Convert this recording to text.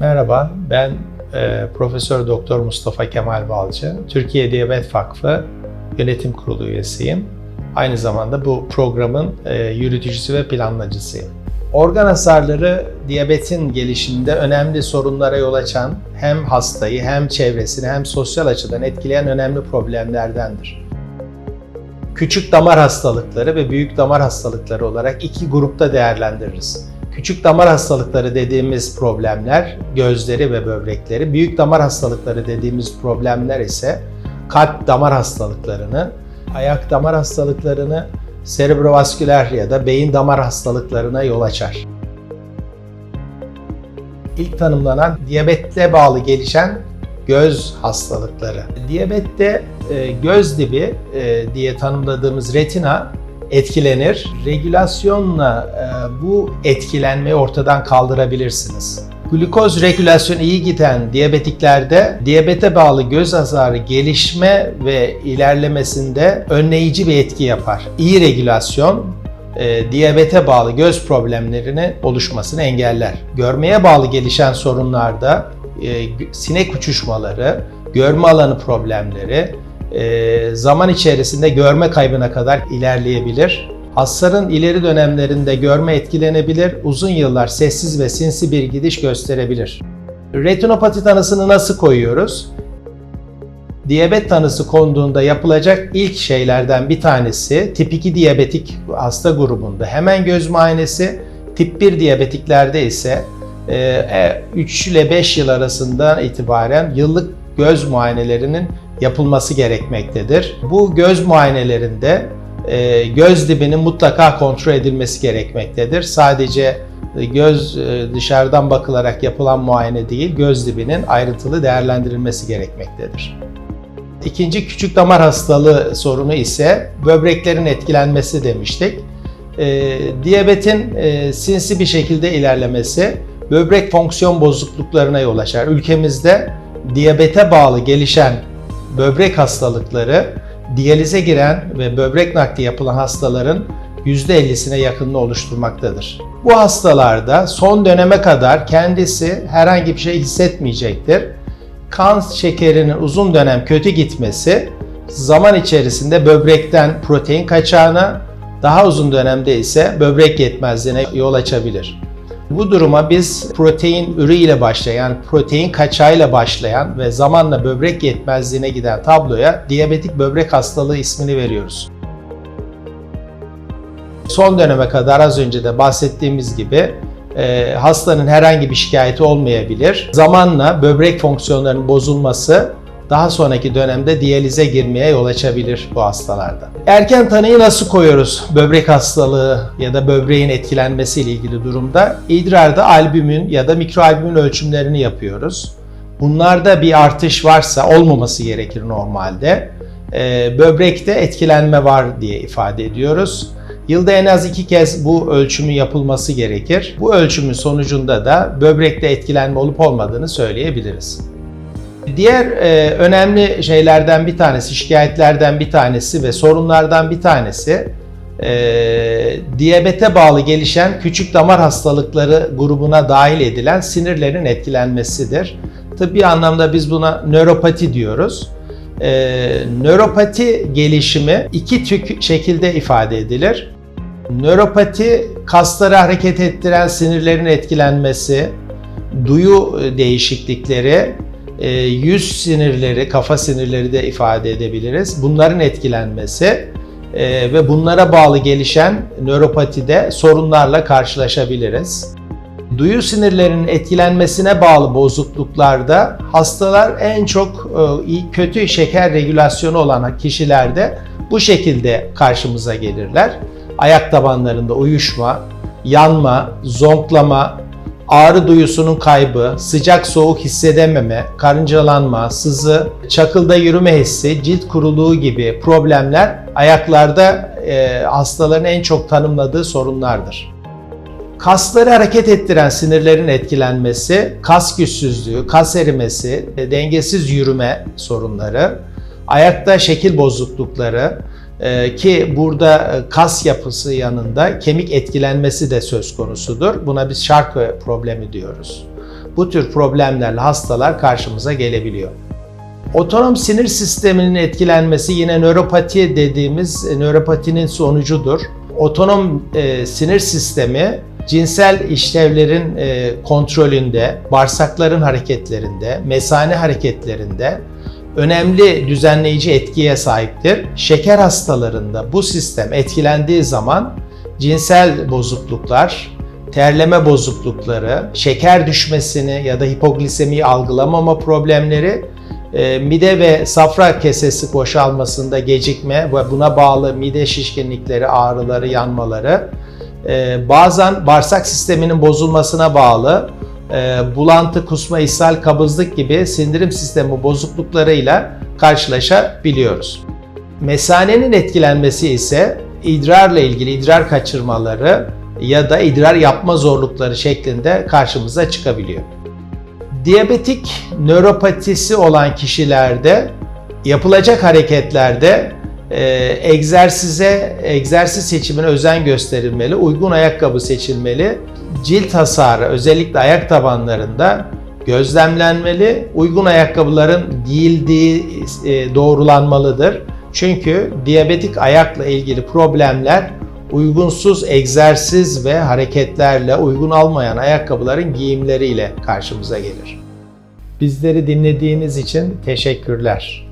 Merhaba, ben e, Profesör Doktor Mustafa Kemal Balcı. Türkiye Diyabet Vakfı Yönetim Kurulu üyesiyim. Aynı zamanda bu programın e, yürütücüsü ve planlacısıyım. Organ hasarları diyabetin gelişiminde önemli sorunlara yol açan hem hastayı hem çevresini hem sosyal açıdan etkileyen önemli problemlerdendir. Küçük damar hastalıkları ve büyük damar hastalıkları olarak iki grupta değerlendiririz. Küçük damar hastalıkları dediğimiz problemler gözleri ve böbrekleri, büyük damar hastalıkları dediğimiz problemler ise kalp damar hastalıklarını, ayak damar hastalıklarını, serebrovasküler ya da beyin damar hastalıklarına yol açar. İlk tanımlanan diyabetle bağlı gelişen göz hastalıkları. Diyabette e, göz dibi e, diye tanımladığımız retina etkilenir. Regülasyonla e, bu etkilenmeyi ortadan kaldırabilirsiniz. Glukoz regülasyonu iyi giden diyabetiklerde diyabete bağlı göz hasarı gelişme ve ilerlemesinde önleyici bir etki yapar. İyi regülasyon e, diyabete bağlı göz problemlerini oluşmasını engeller. Görmeye bağlı gelişen sorunlarda e, sinek uçuşmaları, görme alanı problemleri, zaman içerisinde görme kaybına kadar ilerleyebilir. Hastaların ileri dönemlerinde görme etkilenebilir, uzun yıllar sessiz ve sinsi bir gidiş gösterebilir. Retinopati tanısını nasıl koyuyoruz? Diyabet tanısı konduğunda yapılacak ilk şeylerden bir tanesi tip 2 diyabetik hasta grubunda hemen göz muayenesi, tip 1 diyabetiklerde ise 3 e, ile 5 yıl arasından itibaren yıllık göz muayenelerinin yapılması gerekmektedir. Bu göz muayenelerinde e, göz dibinin mutlaka kontrol edilmesi gerekmektedir. Sadece göz e, dışarıdan bakılarak yapılan muayene değil, göz dibinin ayrıntılı değerlendirilmesi gerekmektedir. İkinci küçük damar hastalığı sorunu ise böbreklerin etkilenmesi demiştik. E, diyabetin e, sinsi bir şekilde ilerlemesi böbrek fonksiyon bozukluklarına yol açar. Ülkemizde diyabete bağlı gelişen böbrek hastalıkları diyalize giren ve böbrek nakli yapılan hastaların %50'sine yakınını oluşturmaktadır. Bu hastalarda son döneme kadar kendisi herhangi bir şey hissetmeyecektir. Kan şekerinin uzun dönem kötü gitmesi zaman içerisinde böbrekten protein kaçağına, daha uzun dönemde ise böbrek yetmezliğine yol açabilir. Bu duruma biz protein ürüyle başlayan, yani protein kaçağıyla başlayan ve zamanla böbrek yetmezliğine giden tabloya diyabetik böbrek hastalığı ismini veriyoruz. Son döneme kadar az önce de bahsettiğimiz gibi e, hastanın herhangi bir şikayeti olmayabilir. Zamanla böbrek fonksiyonlarının bozulması daha sonraki dönemde diyalize girmeye yol açabilir bu hastalarda. Erken tanıyı nasıl koyuyoruz böbrek hastalığı ya da böbreğin etkilenmesi ile ilgili durumda? İdrarda albümin ya da mikroalbümin ölçümlerini yapıyoruz. Bunlarda bir artış varsa olmaması gerekir normalde. Ee, böbrekte etkilenme var diye ifade ediyoruz. Yılda en az iki kez bu ölçümün yapılması gerekir. Bu ölçümün sonucunda da böbrekte etkilenme olup olmadığını söyleyebiliriz. Diğer e, önemli şeylerden bir tanesi, şikayetlerden bir tanesi ve sorunlardan bir tanesi e, diyabete bağlı gelişen küçük damar hastalıkları grubuna dahil edilen sinirlerin etkilenmesidir. Tıbbi anlamda biz buna nöropati diyoruz. E, nöropati gelişimi iki tük şekilde ifade edilir. Nöropati kasları hareket ettiren sinirlerin etkilenmesi, duyu değişiklikleri e, yüz sinirleri, kafa sinirleri de ifade edebiliriz. Bunların etkilenmesi e, ve bunlara bağlı gelişen nöropatide sorunlarla karşılaşabiliriz. Duyu sinirlerinin etkilenmesine bağlı bozukluklarda hastalar en çok e, kötü şeker regülasyonu olan kişilerde bu şekilde karşımıza gelirler. Ayak tabanlarında uyuşma, yanma, zonklama, ağrı duyusunun kaybı, sıcak soğuk hissedememe, karıncalanma, sızı, çakılda yürüme hissi, cilt kuruluğu gibi problemler ayaklarda e, hastaların en çok tanımladığı sorunlardır. Kasları hareket ettiren sinirlerin etkilenmesi, kas güçsüzlüğü, kas erimesi, e, dengesiz yürüme sorunları, ayakta şekil bozuklukları, ki burada e, kas yapısı yanında kemik etkilenmesi de söz konusudur. Buna biz şarkı problemi diyoruz. bu tür problemlerle hastalar karşımıza gelebiliyor. Otonom sinir sisteminin etkilenmesi yine nöropati dediğimiz e, nöropatinin sonucudur. Otonom e, sinir sistemi cinsel işlevlerin e, kontrolünde, bağırsakların hareketlerinde, mesane hareketlerinde önemli düzenleyici etkiye sahiptir. Şeker hastalarında bu sistem etkilendiği zaman cinsel bozukluklar, terleme bozuklukları, şeker düşmesini ya da hipoglisemiyi algılamama problemleri, e, mide ve safra kesesi boşalmasında gecikme ve buna bağlı mide şişkinlikleri, ağrıları, yanmaları, e, bazen bağırsak sisteminin bozulmasına bağlı e, bulantı, kusma, ishal, kabızlık gibi sindirim sistemi bozukluklarıyla karşılaşabiliyoruz. Mesanenin etkilenmesi ise idrarla ilgili idrar kaçırmaları ya da idrar yapma zorlukları şeklinde karşımıza çıkabiliyor. Diyabetik nöropatisi olan kişilerde yapılacak hareketlerde e, egzersize, egzersiz seçimine özen gösterilmeli, uygun ayakkabı seçilmeli, cilt hasarı özellikle ayak tabanlarında gözlemlenmeli, uygun ayakkabıların giyildiği e, doğrulanmalıdır. Çünkü diyabetik ayakla ilgili problemler uygunsuz egzersiz ve hareketlerle uygun almayan ayakkabıların giyimleriyle karşımıza gelir. Bizleri dinlediğiniz için teşekkürler.